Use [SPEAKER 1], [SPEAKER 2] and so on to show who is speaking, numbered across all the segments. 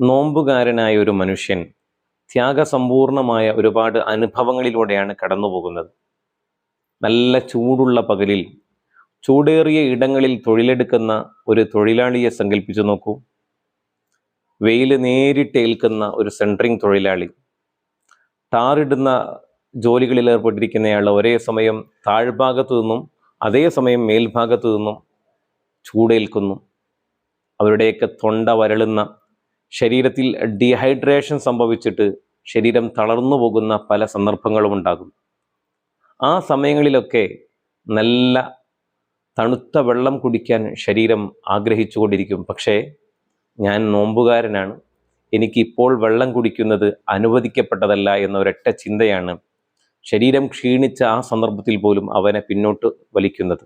[SPEAKER 1] നോമ്പുകാരനായ ഒരു മനുഷ്യൻ ത്യാഗസമ്പൂർണമായ ഒരുപാട് അനുഭവങ്ങളിലൂടെയാണ് കടന്നുപോകുന്നത്. നല്ല ചൂടുള്ള പകലിൽ ചൂടേറിയ ഇടങ്ങളിൽ തൊഴിലെടുക്കുന്ന ഒരു തൊഴിലാളിയെ സങ്കല്പിച്ചു നോക്കൂ. വെയിൽ നേരിട്ട് ഏൽക്കുന്ന ഒരു സെൻട്രിങ് തൊഴിലാളി. ടാറിടുന്ന ജോലികളിൽ ഏർപ്പെട്ടിരിക്കുന്നയാൾ ഒരേ സമയം താഴ്ഭാഗത്തു നിന്നും അതേസമയം മേൽഭാഗത്തു നിന്നും ചൂടേൽക്കുന്നു. അവരുടെയൊക്കെ തൊണ്ട വരളുന്ന ശരീരത്തിൽ ഡീഹൈഡ്രേഷൻ സംഭവിച്ചിട്ട് ശരീരം തളർന്നു പോകുന്ന പല സന്ദർഭങ്ങളും ഉണ്ടാകും. ആ സമയങ്ങളിലൊക്കെ നല്ല തണുത്ത വെള്ളം കുടിക്കാൻ ശരീരം ആഗ്രഹിച്ചുകൊണ്ടിരിക്കും. പക്ഷേ ഞാൻ നോമ്പുകാരനാണ്. എനിക്കിപ്പോൾ വെള്ളം കുടിക്കുന്നത് അനുവദിക്കപ്പെട്ടതല്ല എന്ന ഒരൊറ്റ ചിന്തയാണ് ശരീരം ക്ഷീണിച്ച ആ സന്ദർഭത്തിൽ പോലും അവനെ പിന്നോട്ട് വലിക്കുന്നത്.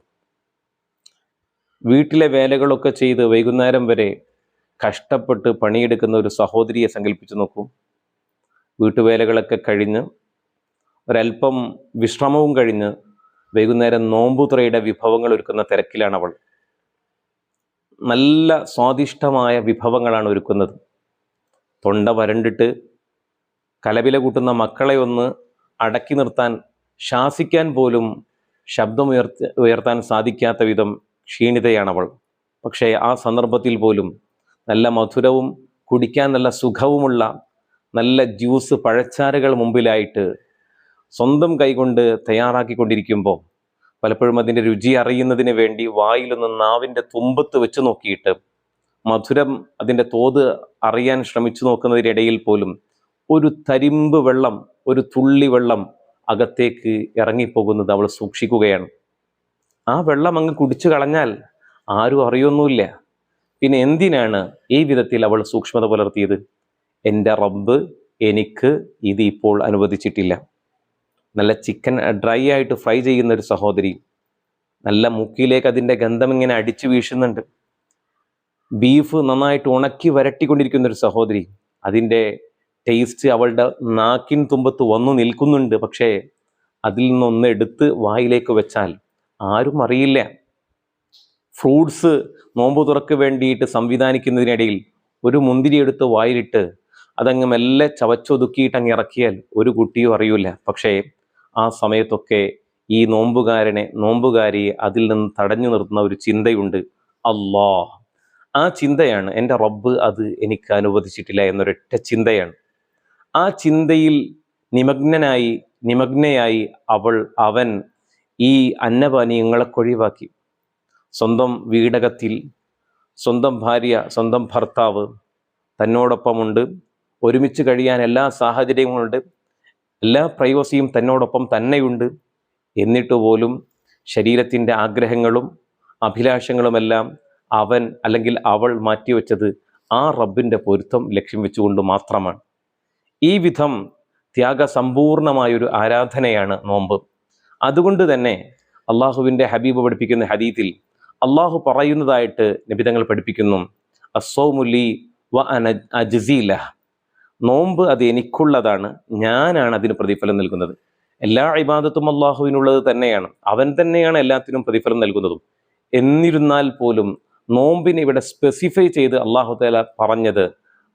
[SPEAKER 1] വീട്ടിലെ വേലകളൊക്കെ ചെയ്ത് വൈകുന്നേരം വരെ കഷ്ടപ്പെട്ട് പണിയെടുക്കുന്ന ഒരു സഹോദരിയെ സങ്കല്പിച്ചു നോക്കൂ. വീട്ടുവേലകളൊക്കെ കഴിഞ്ഞ് ഒരല്പം വിശ്രമവും കഴിഞ്ഞ് വൈകുന്നേരം നോമ്പുതുറയുടെ വിഭവങ്ങൾ ഒരുക്കുന്ന തിരക്കിലാണ് അവൾ. നല്ല സ്വാദിഷ്ടമായ വിഭവങ്ങളാണ് ഒരുക്കുന്നത്. തൊണ്ട വരണ്ടിട്ട് കലവില കൂട്ടുന്ന മക്കളെ ഒന്ന് അടക്കി നിർത്താൻ ശാസിക്കാൻ പോലും ശബ്ദമുയർത്തി ഉയർത്താൻ സാധിക്കാത്ത വിധം ക്ഷീണിതയാണവൾ. പക്ഷേ ആ സന്ദർഭത്തിൽ പോലും നല്ല മധുരവും കുടിക്കാൻ നല്ല സുഖവുമുള്ള നല്ല ജ്യൂസ് പഴച്ചാറുകൾ മുമ്പിലായിട്ട് സ്വന്തം കൈകൊണ്ട് തയ്യാറാക്കിക്കൊണ്ടിരിക്കുമ്പോൾ പലപ്പോഴും അതിന്റെ രുചി അറിയുന്നതിന് വേണ്ടി വായിലൊന്ന് നാവിന്റെ തുമ്പത്ത് വെച്ച് നോക്കിയിട്ട് മധുരം അതിന്റെ തോത് അറിയാൻ ശ്രമിച്ചു നോക്കുന്നതിനിടയിൽ പോലും ഒരു തരിമ്പ് വെള്ളം ഒരു തുള്ളി വെള്ളം അകത്തേക്ക് ഇറങ്ങിപ്പോകുന്നത് അവൾ സൂക്ഷിക്കുകയാണ്. ആ വെള്ളം അങ്ങ് കുടിച്ചു കളഞ്ഞാൽ ആരും അറിയൊന്നുമില്ല. പിന്നെ എന്തിനാണ് ഈ വിധത്തിൽ അവൾ സൂക്ഷ്മത പുലർത്തിയത്? എന്റെ റബ്ബ് എനിക്ക് ഇത് ഇപ്പോൾ അനുവദിച്ചിട്ടില്ല. നല്ല ചിക്കൻ ഡ്രൈ ആയിട്ട് ഫ്രൈ ചെയ്യുന്ന ഒരു സഹോദരി. നല്ല മുക്കിലേക്ക് അതിന്റെ ഗന്ധം ഇങ്ങനെ അടിച്ചു വീശുന്നുണ്ട്. ബീഫ് നന്നായിട്ട് ഉണക്കി വരട്ടിക്കൊണ്ടിരിക്കുന്ന ഒരു സഹോദരി. അതിന്റെ ടേസ്റ്റ് അവളുടെ നാക്കിൻ തുമ്പത്ത് വന്നു നിൽക്കുന്നുണ്ട്. പക്ഷേ അതിൽ നിന്നൊന്ന് എടുത്ത് വായിലേക്ക് വെച്ചാൽ ആരും അറിയില്ല. ഫ്രൂട്ട്സ് നോമ്പ് തുറക്ക് വേണ്ടിയിട്ട് സംവിധാനിക്കുന്നതിനിടയിൽ ഒരു മുന്തിരി എടുത്ത് വായിലിട്ട് അതങ്ങ് മെല്ലെ ചവച്ചൊതുക്കിയിട്ട് അങ്ങ് ഇറക്കിയാൽ ഒരു കുട്ടിയും അറിയില്ല. പക്ഷേ ആ സമയത്തൊക്കെ ഈ നോമ്പുകാരനെ നോമ്പുകാരിയെ അതിൽ നിന്ന് തടഞ്ഞു നിർത്തുന്ന ഒരു ചിന്തയുണ്ട്. അല്ലാ ആ ചിന്തയാണ് എന്റെ റബ്ബ് അത് എനിക്ക് അനുവദിച്ചിട്ടില്ല എന്നൊരൊറ്റ ചിന്തയാണ്. ആ ചിന്തയിൽ നിമഗ്നനായി നിമഗ്നയായി അവൾ അവൻ ഈ അന്നപാനീയങ്ങളൊക്കെ ഒഴിവാക്കി. സ്വന്തം വീടകത്തിൽ സ്വന്തം ഭാര്യ സ്വന്തം ഭർത്താവ് തന്നോടൊപ്പമുണ്ട്. ഒരുമിച്ച് കഴിയാൻ എല്ലാ സാഹചര്യങ്ങളുണ്ട്. എല്ലാ പ്രൈവസിയും തന്നോടൊപ്പം തന്നെയുണ്ട്. എന്നിട്ട് പോലും ശരീരത്തിന്റെ ആഗ്രഹങ്ങളും അഭിലാഷങ്ങളുമെല്ലാം അവൻ അല്ലെങ്കിൽ അവൾ മാറ്റിവെച്ചത് ആ റബ്ബിന്റെ പൊരുത്തം ലക്ഷ്യം വെച്ചുകൊണ്ട് മാത്രമാണ്. ഈ വിധം ത്യാഗസമ്പൂർണമായൊരു ആരാധനയാണ് നോമ്പ്. അതുകൊണ്ട് തന്നെ അള്ളാഹുവിന്റെ ഹബീബ് പഠിപ്പിക്കുന്ന ഹദീത്തിൽ അള്ളാഹു പറയുന്നതായിട്ട് നിബിതങ്ങൾ പഠിപ്പിക്കുന്നു. അസോമുലി വ അന അജ്സീല നോമ്പ് അത് എനിക്കുള്ളതാണ് ഞാനാണ് അതിന് പ്രതിഫലം നൽകുന്നത്. എല്ലാ ഇബാദത്തും അള്ളാഹുവിനുള്ളത് തന്നെയാണ്. അവൻ തന്നെയാണ് എല്ലാത്തിനും പ്രതിഫലം നൽകുന്നതും. എന്നിരുന്നാൽ പോലും നോമ്പിനെ ഇവിടെ സ്പെസിഫൈ ചെയ്ത് അള്ളാഹു താല പറഞ്ഞത്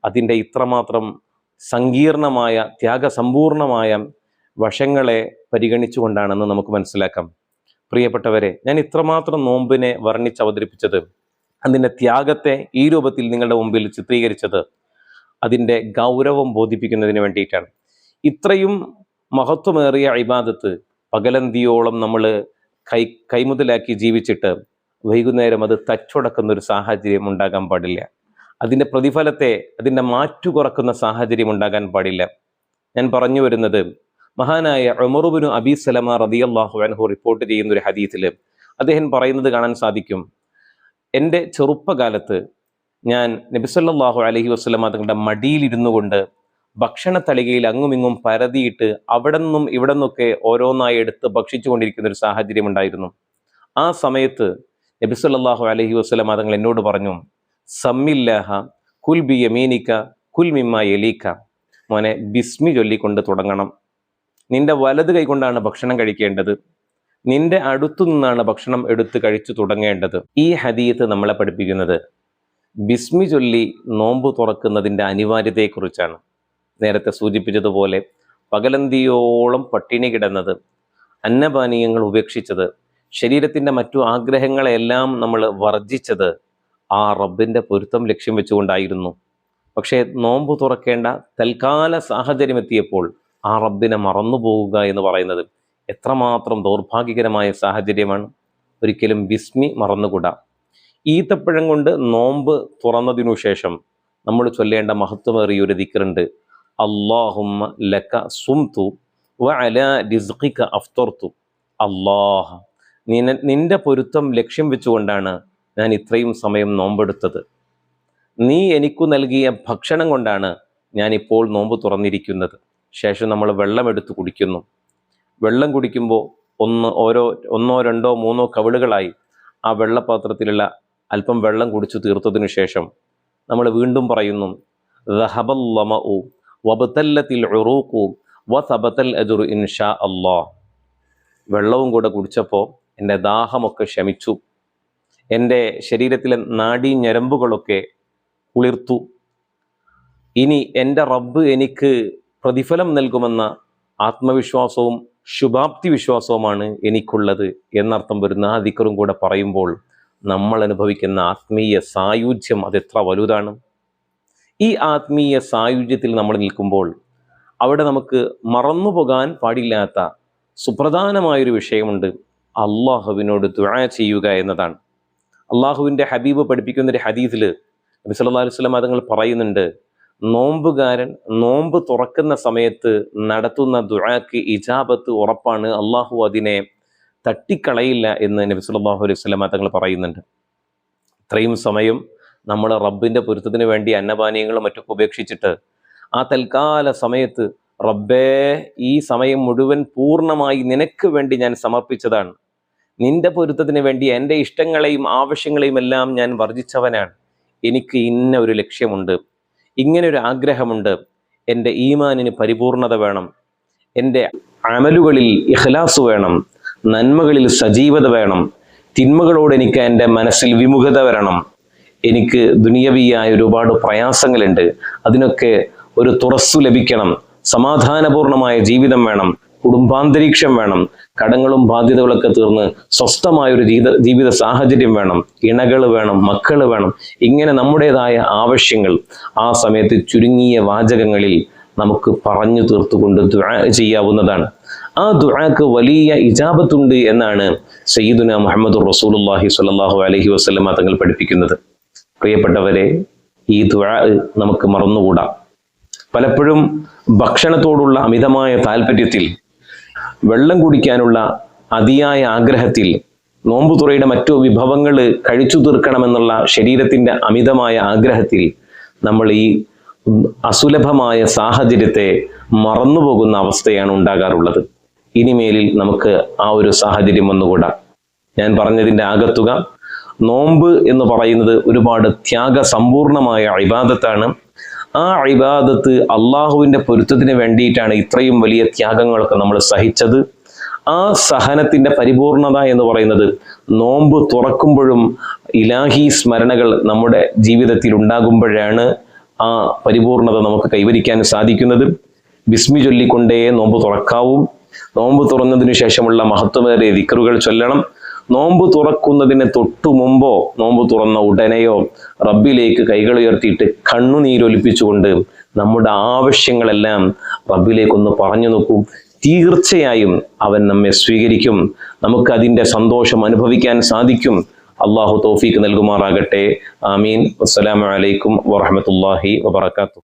[SPEAKER 1] അതിന്റെ ഇത്രമാത്രം സങ്കീർണമായ ത്യാഗസമ്പൂർണമായ വശങ്ങളെ പരിഗണിച്ചുകൊണ്ടാണെന്ന് നമുക്ക് മനസ്സിലാക്കാം. പ്രിയപ്പെട്ടവരെ ഞാൻ ഇത്രമാത്രം നോമ്പിനെ വർണിച്ച് അവതരിപ്പിച്ചത് അതിന്റെ ത്യാഗത്തെ ഈ രൂപത്തിൽ നിങ്ങളുടെ മുമ്പിൽ ചിത്രീകരിച്ചത് അതിന്റെ ഗൗരവം ബോധിപ്പിക്കുന്നതിന് വേണ്ടിയിട്ടാണ്. ഇത്രയും മഹത്വമേറിയ ഇബാദത്ത് പകലന്തിയോളം നമ്മൾ കൈ കൈമുതലാക്കി ജീവിച്ചിട്ട് വൈകുന്നേരം അത് തച്ചുടക്കുന്ന ഒരു സാഹചര്യം ഉണ്ടാകാൻ പാടില്ല. അതിന്റെ പ്രതിഫലത്തെ അതിന്റെ മാറ്റു കുറക്കുന്ന സാഹചര്യം ഉണ്ടാകാൻ പാടില്ല. ഞാൻ പറഞ്ഞു വരുന്നത് മഹാനായ ഉമറുബിനു അബി സലമ റതിയല്ലാഹു അൻഹു റിപ്പോർട്ട് ചെയ്യുന്ന ഒരു ഹദീത്തിൽ അദ്ദേഹം പറയുന്നത് കാണാൻ സാധിക്കും. എന്റെ ചെറുപ്പകാലത്ത് ഞാൻ നബിസല്ലാഹു അലഹി വസ്ലമ തങ്ങളുടെ മടിയിലിരുന്നു കൊണ്ട് ഭക്ഷണ തളികയിൽ അങ്ങും ഇങ്ങും പരതിയിട്ട് അവിടെ നിന്നും ഇവിടെ നിന്നൊക്കെ ഓരോന്നായി എടുത്ത് ഭക്ഷിച്ചു കൊണ്ടിരിക്കുന്ന ഒരു സാഹചര്യം ഉണ്ടായിരുന്നു. ആ സമയത്ത് നബിസല്ലാഹു അലഹി വസ്ലമ തങ്ങൾ എന്നോട് പറഞ്ഞു സമ്മില്ലാഹ കുൽ ബി യമീനിക്ക കുൽ മിമ്മ എലീക്ക മോനെ ബിസ്മി ചൊല്ലിക്കൊണ്ട് തുടങ്ങണം. നിന്റെ വലത് കൈകൊണ്ടാണ് ഭക്ഷണം കഴിക്കേണ്ടത്. നിന്റെ അടുത്തു നിന്നാണ് ഭക്ഷണം എടുത്ത് കഴിച്ചു തുടങ്ങേണ്ടത്. ഈ ഹദീത്ത് നമ്മളെ പഠിപ്പിക്കുന്നത് ബിസ്മി ചൊല്ലി നോമ്പ് തുറക്കുന്നതിന്റെ അനിവാര്യതയെക്കുറിച്ചാണ്. നേരത്തെ സൂചിപ്പിച്ചതുപോലെ പകലന്തിയോളം പട്ടിണി കിടന്നത് അന്നപാനീയങ്ങൾ ഉപേക്ഷിച്ചത് ശരീരത്തിന്റെ മറ്റു ആഗ്രഹങ്ങളെല്ലാം നമ്മൾ വർജിച്ചത് ആ റബ്ബിന്റെ പൊരുത്തം ലക്ഷ്യം വെച്ചുകൊണ്ടായിരുന്നു. പക്ഷേ നോമ്പ് തുറക്കേണ്ട തൽക്കാല സാഹചര്യം എത്തിയപ്പോൾ ആ റബ്ബിനെ മറന്നു പോവുക എന്ന് പറയുന്നത് എത്രമാത്രം ദൗർഭാഗ്യകരമായ സാഹചര്യമാണ്. ഒരിക്കലും ബിസ്മി മറന്നുകൂടാ. ഈത്തപ്പഴം കൊണ്ട് നോമ്പ് തുറന്നതിനു ശേഷം നമ്മൾ ചൊല്ലേണ്ട മഹത്വമേറിയ ഒരു ദിക്കറുണ്ട് അള്ളാഹുമ്മ ലക്ക സുംതു അഫ്തർത്തു നിന നിന്റെ പൊരുത്തം ലക്ഷ്യം വെച്ചുകൊണ്ടാണ് ഞാൻ ഇത്രയും സമയം നോമ്പെടുത്തത്. നീ എനിക്കു നൽകിയ ഭക്ഷണം കൊണ്ടാണ് ഞാനിപ്പോൾ നോമ്പ് തുറന്നിരിക്കുന്നത്. ശേഷം നമ്മൾ വെള്ളം വെള്ളമെടുത്ത് കുടിക്കുന്നു. വെള്ളം കുടിക്കുമ്പോൾ ഒന്ന് ഓരോ ഒന്നോ രണ്ടോ മൂന്നോ കവിളുകളായി ആ വെള്ളപാത്രത്തിലുള്ള അല്പം വെള്ളം കുടിച്ചു തീർത്തതിനു ശേഷം നമ്മൾ വീണ്ടും പറയുന്നു റഹബല്ലമഉ വെള്ളവും കൂടെ കുടിച്ചപ്പോൾ എന്റെ ദാഹമൊക്കെ ശമിച്ചു. എന്റെ ശരീരത്തിലെ നാഡീ ഞരമ്പുകളൊക്കെ കുളിർത്തു. ഇനി എന്റെ റബ്ബ് എനിക്ക് പ്രതിഫലം നൽകുമെന്ന ആത്മവിശ്വാസവും ശുഭാപ്തി വിശ്വാസവുമാണ് എനിക്കുള്ളത് എന്നർത്ഥം വരുന്ന ആ ദിക്കറും കൂടെ പറയുമ്പോൾ നമ്മൾ അനുഭവിക്കുന്ന ആത്മീയ സായുജ്യം അതെത്ര വലുതാണ്. ഈ ആത്മീയ സായുജ്യത്തിൽ നമ്മൾ നിൽക്കുമ്പോൾ അവിടെ നമുക്ക് മറന്നു പോകാൻ പാടില്ലാത്ത സുപ്രധാനമായൊരു വിഷയമുണ്ട്. അള്ളാഹുവിനോട് ദുഴ ചെയ്യുക എന്നതാണ്. അള്ളാഹുവിന്റെ ഹബീബ് പഠിപ്പിക്കുന്ന ഒരു ഹദീസിൽ നബി സല്ലല്ലാഹു അലൈഹി വസല്ലം അതുങ്ങൾ പറയുന്നുണ്ട്. നോമ്പുകാരൻ നോമ്പ് തുറക്കുന്ന സമയത്ത് നടത്തുന്ന ദുആക്ക് ഇജാബത്ത് ഉറപ്പാണ്. അള്ളാഹു അതിനെ തട്ടിക്കളയില്ല എന്ന് നബി സല്ലല്ലാഹു അലൈഹി സ്വലമ തങ്ങൾ പറയുന്നുണ്ട്. ഇത്രയും സമയം നമ്മൾ റബ്ബിന്റെ പൊരുത്തത്തിന് വേണ്ടി അന്നപാനീയങ്ങളും മറ്റൊക്കെ ഉപേക്ഷിച്ചിട്ട് ആ തൽക്കാല സമയത്ത് റബ്ബേ ഈ സമയം മുഴുവൻ പൂർണമായി നിനക്ക് വേണ്ടി ഞാൻ സമർപ്പിച്ചതാണ്. നിന്റെ പൊരുത്തത്തിന് വേണ്ടി എന്റെ ഇഷ്ടങ്ങളെയും ആവശ്യങ്ങളെയും എല്ലാം ഞാൻ വർജിച്ചവനാണ്. എനിക്ക് ഇന്ന ഒരു ലക്ഷ്യമുണ്ട്. ഇങ്ങനെ ഒരു ആഗ്രഹമുണ്ട്. എന്റെ ഈമാനിന് പരിപൂർണത വേണം. എന്റെ അമലുകളിൽ ഇഖ്ലാസ് വേണം. നന്മകളിൽ സജീവത വേണം. തിന്മകളോട് എനിക്ക് എന്റെ മനസ്സിൽ വിമുഖത വരണം. എനിക്ക് ദുനിയവിയായ ഒരുപാട് പ്രയാസങ്ങളുണ്ട്. അതിനൊക്കെ ഒരു തുറസ്സു ലഭിക്കണം. സമാധാനപൂർണമായ ജീവിതം വേണം. കുടുംബാന്തരീക്ഷം വേണം. കടങ്ങളും ബാധ്യതകളൊക്കെ തീർന്ന് സ്വസ്ഥമായ ഒരു ജീവിത ജീവിത സാഹചര്യം വേണം. ഇണകൾ വേണം മക്കൾ വേണം. ഇങ്ങനെ നമ്മുടേതായ ആവശ്യങ്ങൾ ആ സമയത്ത് ചുരുങ്ങിയ വാചകങ്ങളിൽ നമുക്ക് പറഞ്ഞു തീർത്തുകൊണ്ട് ചെയ്യാവുന്നതാണ്. ആ ദുആക്ക് വലിയ ഇജാബത്തുണ്ട് എന്നാണ് സയ്യിദുന മുഹമ്മദ് റസൂലുള്ളാഹി സ്വല്ലല്ലാഹു അലൈഹി വസല്ലമ തങ്ങൾ പഠിപ്പിക്കുന്നത്. പ്രിയപ്പെട്ടവരെ ഈ ദുആ നമുക്ക് മറന്നുകൂടാ. പലപ്പോഴും ഭക്ഷണത്തോടുള്ള അമിതമായ താല്പര്യത്തിൽ വെള്ളം കുടിക്കാനുള്ള അതിയായ ആഗ്രഹത്തിൽ നോമ്പുതുറയുടെ മറ്റു വിഭവങ്ങൾ കഴിച്ചു തീർക്കണമെന്നുള്ള ശരീരത്തിന്റെ അമിതമായ ആഗ്രഹത്തിൽ നമ്മൾ ഈ അസുലഭമായ സാഹചര്യത്തെ മറന്നുപോകുന്ന അവസ്ഥയാണ് ഉണ്ടാകാറുള്ളത്. ഇനിമേലിൽ നമുക്ക് ആ ഒരു സാഹചര്യം വന്നുകൂടാ ഞാൻ പറഞ്ഞതിന്റെ ആകത്തുക നോമ്പ് എന്ന് പറയുന്നത് ഒരുപാട് ത്യാഗ സമ്പൂർണമായ ഇബാദത്താണ്. ആ ഇബാദത്ത് അള്ളാഹുവിന്റെ പൊരുത്തത്തിന് വേണ്ടിയിട്ടാണ് ഇത്രയും വലിയ ത്യാഗങ്ങളൊക്കെ നമ്മൾ സഹിച്ചത്. ആ സഹനത്തിന്റെ പരിപൂർണത എന്ന് പറയുന്നത് നോമ്പ് തുറക്കുമ്പോഴും ഇലാഹി സ്മരണകൾ നമ്മുടെ ജീവിതത്തിൽ ഉണ്ടാകുമ്പോഴാണ് ആ പരിപൂർണത നമുക്ക് കൈവരിക്കാൻ സാധിക്കുന്നത്. ബിസ്മി ചൊല്ലിക്കൊണ്ടേ നോമ്പ് തുറക്കാവും. നോമ്പ് തുറന്നതിനു ശേഷമുള്ള മഹത്വമേറിയ ദിക്കറുകൾ ചൊല്ലണം. നോമ്പ് തുറക്കുന്നതിന് തൊട്ടു മുമ്പോ നോമ്പ് തുറന്ന ഉടനെയോ റബ്ബിലേക്ക് കൈകൾ ഉയർത്തിയിട്ട് കണ്ണുനീരൊലിപ്പിച്ചുകൊണ്ട് നമ്മുടെ ആവശ്യങ്ങളെല്ലാം റബ്ബിലേക്കൊന്ന് പറഞ്ഞു നോക്കും. തീർച്ചയായും അവൻ നമ്മെ സ്വീകരിക്കും. നമുക്ക് അതിന്റെ സന്തോഷം അനുഭവിക്കാൻ സാധിക്കും. അള്ളാഹു തോഫീക്ക് നൽകുമാറാകട്ടെ. ആമീൻ. അസ്സലാമലൈക്കും വറഹമത്തല്ലാഹി വബർക്കാത്തു